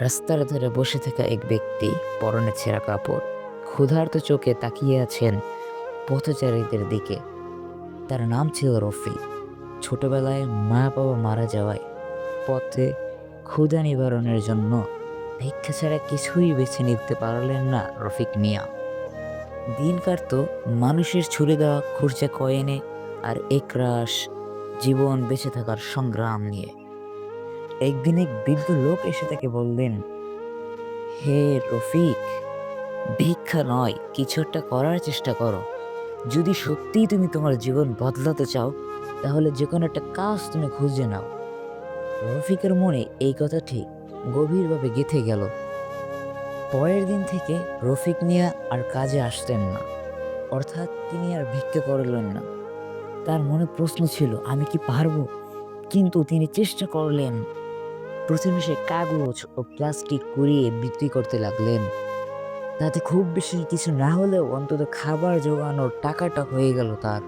রাস্তার ধারে বসে থাকা এক ব্যক্তি পরনে ছেঁড়া কাপড়, ক্ষুধার্ত চোখে তাকিয়ে আছেন পথচারীদের দিকে। তার নাম ছিল রফি ছোটবেলায় মা বাবা মারা যাওয়ায় পথে ক্ষুধা নিবারণের জন্য ভিক্ষা ছাড়া কিছুই বেছে নিতে পারলেন না রফিক মিয়া। দিন কাটত, মানুষের ছুড়ে দেওয়া, খুরচা কয়েনে আর একরাশ জীবন বেঁচে থাকার সংগ্রাম নিয়ে। একদিন এক বৃদ্ধ লোক এসে তাকে বললেন, হে রফিক, ভিক্ষা নয়, কিছু একটা করার চেষ্টা করো। যদি সত্যিই তুমি তোমার জীবন বদলাতে চাও, তাহলে যে কোনো একটা কাজ তুমি খুঁজে নাও। রফিকের মনে এই কথা ঠিক গভীরভাবে গেঁথে গেল। পরের দিন থেকে রফিক মিয়া আর কাজে আসতেন না। অর্থাৎ তিনি আর ভিক্ষা করলেন না। তার মনে প্রশ্ন ছিল, আমি কি পারব? কিন্তু তিনি চেষ্টা করলেন প্রথমে সে কাগজ ও প্লাস্টিক কুড়িয়ে বিক্রি করতে লাগলেন। তাতে খুব বেশি কিছু না হলেও অন্তত খাবার জোগানোর টাকাটা হয়ে গেল তার।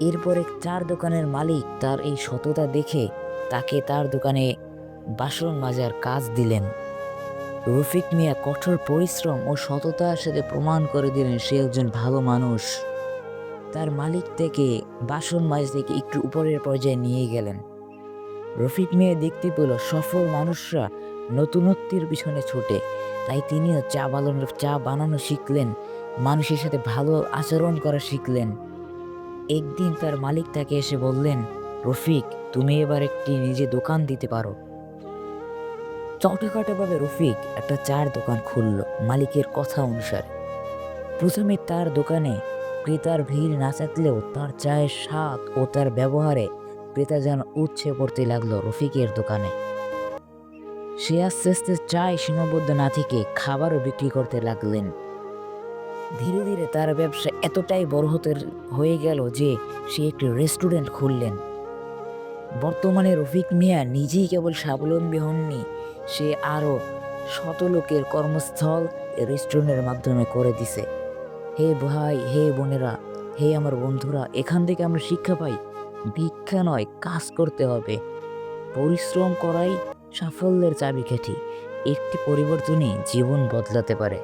এরপরে চার দোকানের মালিক তার এই সততা দেখে তাকে তার দোকানে বাসন মাজার কাজ দিলেন। রফিক মিয়া কঠোর পরিশ্রম ও সততার সাথে প্রমাণ করে দিলেন সে একজন ভালো মানুষ। তার মালিক থেকে বাসন মাজ থেকে একটু উপরের পর্যায়ে নিয়ে গেলেন। রফিক মিয়া দেখতে পেল সফল মানুষরা নতুনত্বের পিছনে ছোটে। তাই তিনিও চা বানানো চা বানানো শিখলেন, মানুষের সাথে ভালো আচরণ করা শিখলেন। একদিন তার মালিক তাকে এসে বললেন, রফিক, তুমি এবার একটি নিজে দোকান দিতে পারো। চটকাটাভাবে রফিক একটা চার দোকান খুলল মালিকের কথা অনুসারে। প্রথমে তার দোকানে ক্রেতার ভিড় না থাকলেও তার চায়ের স্বাদ ও তার ব্যবহারে ক্রেতা যেন উচ্ছে পড়তে লাগল রফিকের দোকানে। সে আস্তে আস্তে চায় সীমাবদ্ধ না থেকে খাবারও বিক্রি করতে লাগলেন। ধীরে ধীরে তার ব্যবসা এতটাই বড় হতে হয়ে গেল যে সে একটি রেস্টুরেন্ট খুললেন। বর্তমানে রফিক মিয়া নিজেই কেবল স্বাবলম্বী হননি, সে আরও শত লোকের কর্মস্থল রেস্টুরেন্টের মাধ্যমে করে দিছে। হে ভাই, হে বোনেরা, হে আমার বন্ধুরা, এখান থেকে আমরা শিক্ষা পাই। ভিক্ষা নয় কাজ করতে হবে। পরিশ্রম করাই সাফল্যের চাবিকাঠি। একটি পরিবর্তনই জীবন বদলাতে পারে।